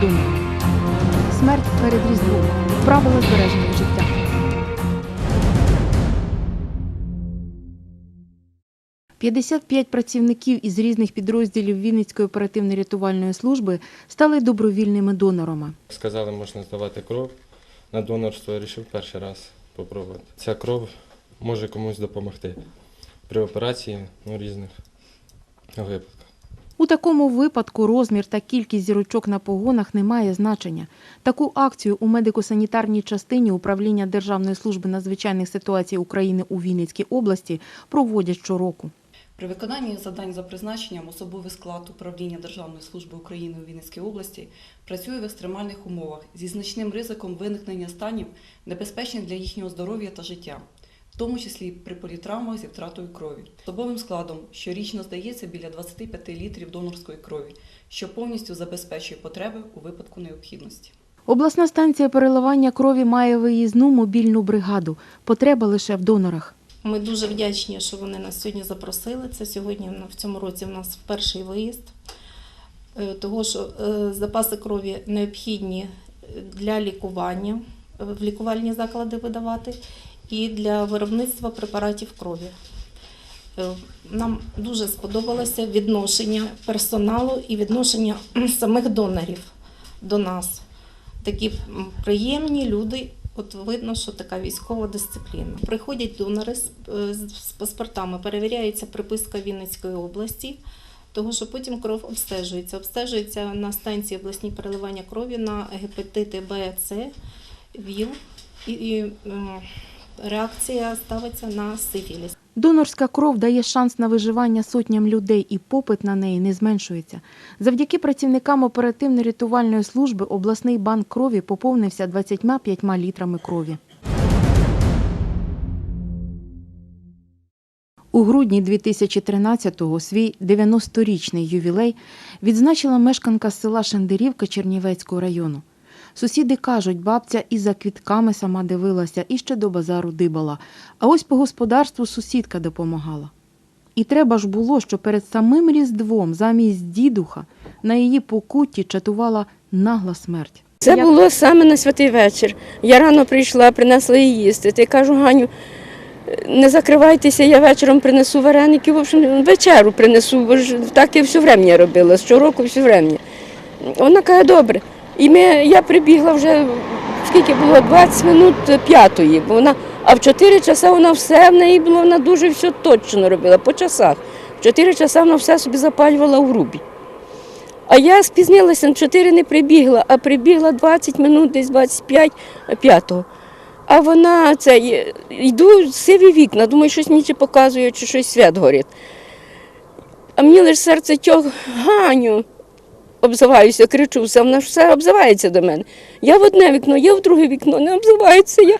добровільними. Смерть перед різдвом. Правила збереження життя. «55 працівників із різних підрозділів Вінницької оперативно-рятувальної служби стали добровільними донорами. Сказали, можна здавати кров на донорство. Я вирішив перший раз спробувати. Ця кров може комусь допомогти при операції ну, різних випадках. Такому випадку розмір та кількість зірочок на погонах не має значення. Таку акцію у медико-санітарній частині управління Державної служби надзвичайних ситуацій України у Вінницькій області проводять щороку. При виконанні завдань за призначенням особовий склад управління Державної служби України у Вінницькій області працює в екстремальних умовах зі значним ризиком виникнення станів, небезпечних для їхнього здоров'я та життя, тому числі при політравмах зі втратою крові. Особовим складом щорічно здається біля 25 літрів донорської крові, що повністю забезпечує потреби у випадку необхідності. Обласна станція переливання крові має виїзну мобільну бригаду. Потреба лише в донорах. Ми дуже вдячні, що вони нас сьогодні запросили. Це сьогодні в цьому році в нас перший виїзд, Е, того що е, запаси крові необхідні для лікування, е, в лікувальні заклади видавати і для виробництва препаратів крові. Е, Нам дуже сподобалося відношення персоналу і відношення самих донорів до нас. Такі приємні люди. От видно, що така військова дисципліна. Приходять донори з, е, паспортами, перевіряється приписка Вінницької області, того що потім кров обстежується. Обстежується на станції обласні переливання крові на гепатити Б, С, ВІЛ і, і реакція ставиться на сифіліс. Донорська кров дає шанс на виживання сотням людей і попит на неї не зменшується. Завдяки працівникам оперативно-рятувальної служби обласний банк крові поповнився 25 літрами крові. У грудні 2013-го свій 90-річний ювілей відзначила мешканка села Шендерівка Чернівецького району. Сусіди кажуть, бабця і за квітками сама дивилася, і ще до базару дибала. А ось по господарству сусідка допомагала. І треба ж було, що перед самим Різдвом замість дідуха на її покутті чатувала нагла смерть. Це було саме на святий вечір. Я рано прийшла, принесла їй їсти. Й кажу, Ганю, не закривайтеся, я вечором принесу вареники, в общем, вечеру принесу, бо ж так я все врем'я робила, щороку все врем'я. Вона каже, добре. І ми, я прибігла вже, скільки було, 20 минут п'ятої, бо вона, а в 4 часа вона все в неї було, вона дуже все точно робила, по часах. В 4 часа вона все собі запалювала в грубі. А я спізнилася, на 4 не прибігла, а прибігла 20 минут, десь 25 п'ятого. А вона це йду сиві вікна, думаю, щось мені чи показує, чи щось свят горить. А мені лише серце тьох, Ганю, обзиваюся, кричу, все, вона ж все обзивається до мене. Я в одне вікно, я в друге вікно, не обзивається. Я,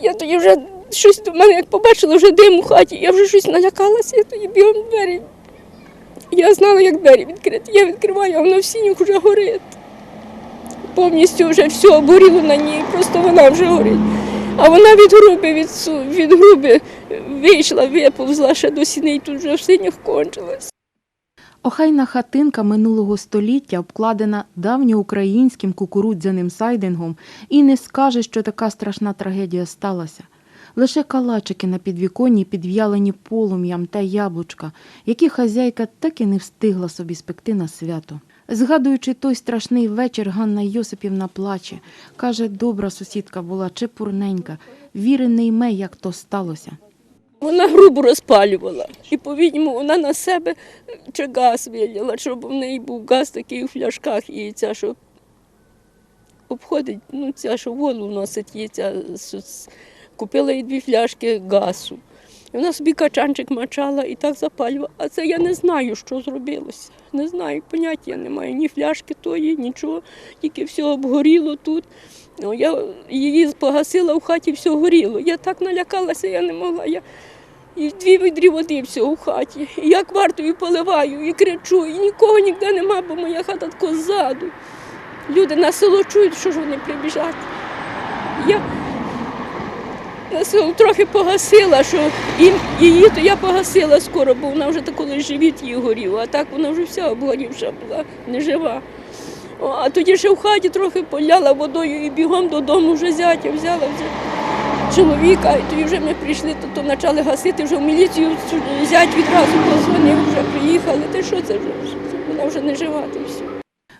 я тоді вже щось до мене, як побачила, вже дим у хаті, я вже щось налякалася, я тоді бігом двері. Я знала, як двері відкрити. Я відкриваю, а воно в сінях вже горить. Повністю вже все обгоріло на ній, просто вона вже горить. А вона від груби, від, від груби вийшла, виповзла ще до сіни, і тут вже в синях кончилась. Охайна хатинка минулого століття обкладена давньоукраїнським кукурудзяним сайдингом і не скаже, що така страшна трагедія сталася. Лише калачики на підвіконні підв'ялені полум'ям та яблучка, які хазяйка так і не встигла собі спекти на свято. Згадуючи той страшний вечір, Ганна Йосипівна плаче. Каже, добра сусідка була чепурненька, віри не йме, як то сталося. Вона грубо розпалювала. І, по-відньому, вона на себе чи газ вилила, щоб в неї був газ такий у фляшках, і ця, що обходить, ну, ця, що воду вносить, є ця, купила їй дві фляшки газу. Вона собі качанчик мачала і так запалювала. А це я не знаю, що зробилося. Не знаю, поняття не маю. Ні фляшки тої, нічого, тільки все обгоріло тут. Ну, я її погасила в хаті, все горіло. Я так налякалася, я не могла. Я... І дві відрі води все у хаті. І я квартою поливаю і кричу, і нікого ніде нема, бо моя хата тако ззаду. Люди на село чують, що ж вони прибіжать. Я на силу трохи погасила, що і, її то я погасила скоро, бо вона вже коли живіт її горів, а так вона вже вся обгорівша була, не жива. А тоді ще в хаті трохи поляла водою і бігом додому вже зятя взяла вже чоловіка, і тоді вже ми прийшли, то, то почали гасити вже в міліцію, зять відразу позвонив, вже приїхали. Та що це вже? Вона вже не жива, то все.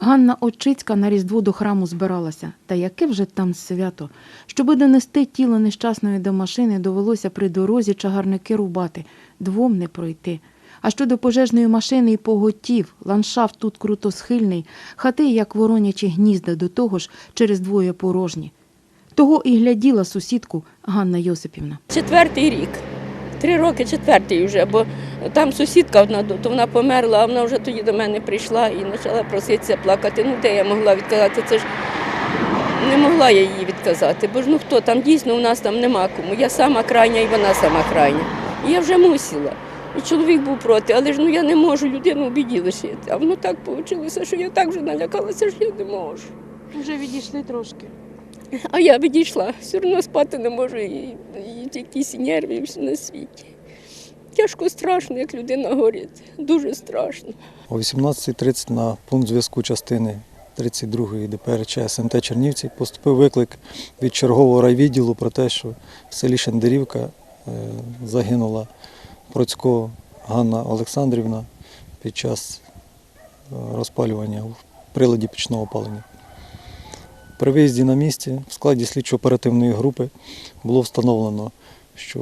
Ганна Очицька на Різдво до храму збиралася. Та яке вже там свято? Щоби донести тіло нещасної до машини, довелося при дорозі чагарники рубати, двом не пройти. А щодо пожежної машини і поготів, ландшафт тут круто схильний, хати, як воронячі гнізда, до того ж через двоє порожні. Того і гляділа сусідку Ганна Йосипівна. Четвертий рік. Три роки четвертий вже, бо там сусідка одна, то вона померла, а вона вже тоді до мене прийшла і почала проситися плакати. Ну де я могла відказати? Це ж не могла я їй відказати, бо ж ну хто там дійсно у нас там нема кому. Я сама крайня і вона сама крайня. І я вже мусила. І чоловік був проти, але ж ну я не можу людину в біді лишити. А воно так вийшло, що я так вже налякалася, що я не можу. Вже відійшли трошки. А я відійшла, все одно спати не можу, і, і якісь нерви і все на світі. Тяжко страшно, як людина горить. Дуже страшно. О 18.30 на пункт зв'язку частини 32-ї ДПРЧ СМТ Чернівці поступив виклик від чергового райвідділу про те, що в селі Шендерівка е, загинула Процько Ганна Олександрівна під час е, розпалювання в приладі пічного опалення. При виїзді на місці в складі слідчо-оперативної групи було встановлено, що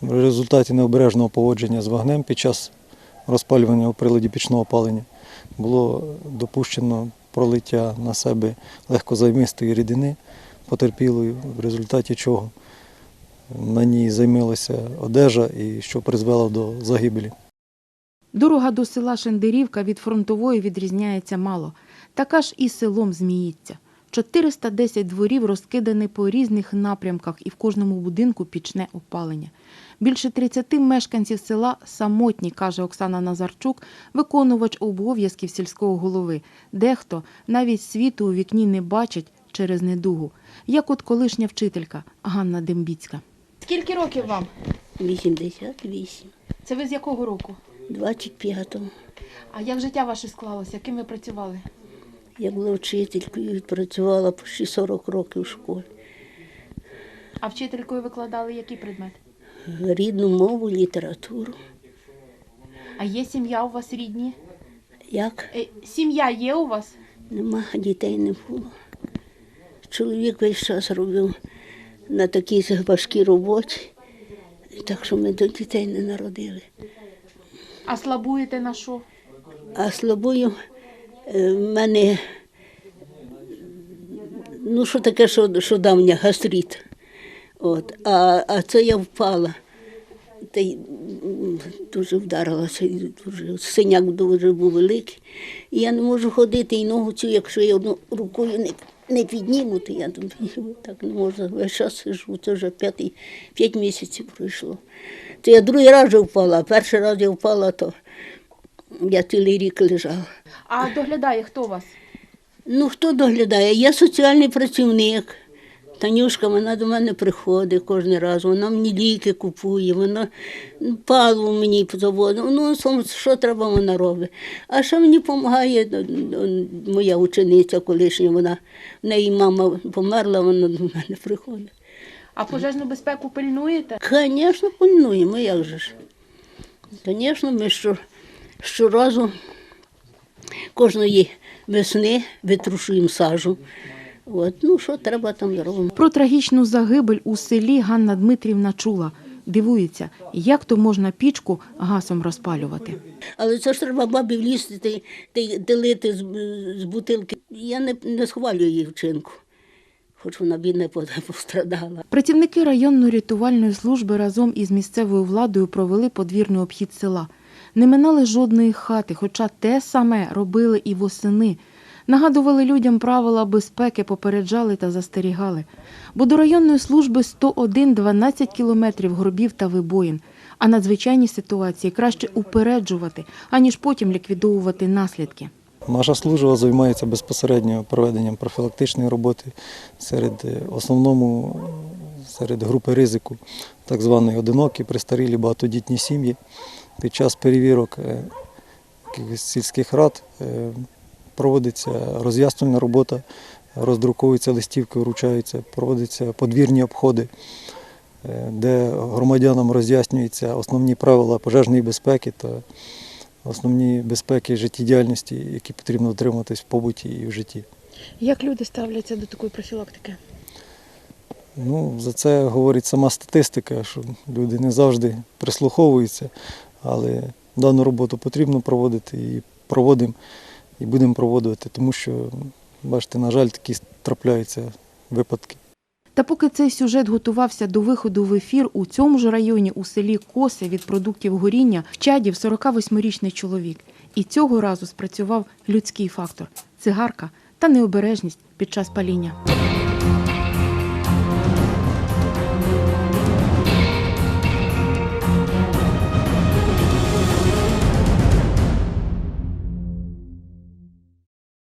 в результаті необережного поводження з вогнем під час розпалювання у приладі пічного опалення було допущено пролиття на себе легкозаймистої рідини потерпілої, в результаті чого на ній займилася одежа і що призвело до загибелі. Дорога до села Шендерівка від фронтової відрізняється мало. Така ж і селом зміїться. 410 дворів розкидані по різних напрямках і в кожному будинку пічне опалення. Більше 30 мешканців села самотні, каже Оксана Назарчук, виконувач обов'язків сільського голови. Дехто навіть світу у вікні не бачить через недугу, як от колишня вчителька Ганна Дембіцька. Скільки років вам? 88, Це ви з якого року? 25-го. А як життя ваше склалося? Ким ви працювали? Я була вчителькою, відпрацювала почти 40 років в школі. А вчителькою викладали який предмет? Рідну мову, літературу. А є сім'я у вас рідні? Як? Е, сім'я є у вас? Нема дітей не було. Чоловік весь час робив на такій важкій роботі, так що ми до дітей не народили. А слабуєте на що? А слабою е, в мене, ну що таке, що, що давня гастрит. От. А, а це я впала. Та й дуже вдарилася, і дуже, синяк дуже був великий. І я не можу ходити і ногу цю, якщо я одну рукою не, не підніму, то я думаю, так не можна. Весь час сижу, це вже п'ятий, п'ять місяців пройшло. То я другий раз вже впала, а перший раз я впала, то я цілий рік лежала. А доглядає хто вас? Ну, хто доглядає? Я соціальний працівник. Танюшка, вона до мене приходить кожен раз, вона мені ліки купує, вона ну, паливо мені заводить. Ну, що треба, вона робить. А що мені допомагає моя учениця колишня, вона, в неї мама померла, вона до мене приходить. А пожежну безпеку пильнуєте? Звісно, пильнуємо, як же ж. Звісно, ми що, щоразу кожної весни витрушуємо сажу. От, ну, що треба там зробимо. Про трагічну загибель у селі Ганна Дмитрівна чула. Дивується, як то можна пічку газом розпалювати. Але це ж треба бабі влізти та, й- та ділити з, з бутилки. Я не, не схвалюю її вчинку, хоч вона бідна пострадала. Працівники районної рятувальної служби разом із місцевою владою провели подвірний обхід села. Не минали жодної хати, хоча те саме робили і восени. Нагадували людям правила безпеки, попереджали та застерігали. Бо до районної служби 101 12 кілометрів горбів та вибоїн. А надзвичайні ситуації краще упереджувати, аніж потім ліквідовувати наслідки. Наша служба займається безпосередньо проведенням профілактичної роботи серед е, основному серед групи ризику, так звані одинокі, престарілі, багатодітні сім'ї. Під час перевірок е, сільських рад е, проводиться роз'яснювальна робота, роздруковуються листівки, вручаються, проводяться подвірні обходи, е, де громадянам роз'яснюються основні правила пожежної безпеки та основні безпеки життєдіяльності, які потрібно дотримуватись в побуті і в житті. Як люди ставляться до такої профілактики? Ну, за це говорить сама статистика, що люди не завжди прислуховуються, але дану роботу потрібно проводити і проводимо, і будемо проводити, тому що, бачите, на жаль, такі трапляються випадки. Та поки цей сюжет готувався до виходу в ефір, у цьому ж районі у селі Коси від продуктів горіння чадів 48-річний чоловік. І цього разу спрацював людський фактор цигарка та необережність під час паління.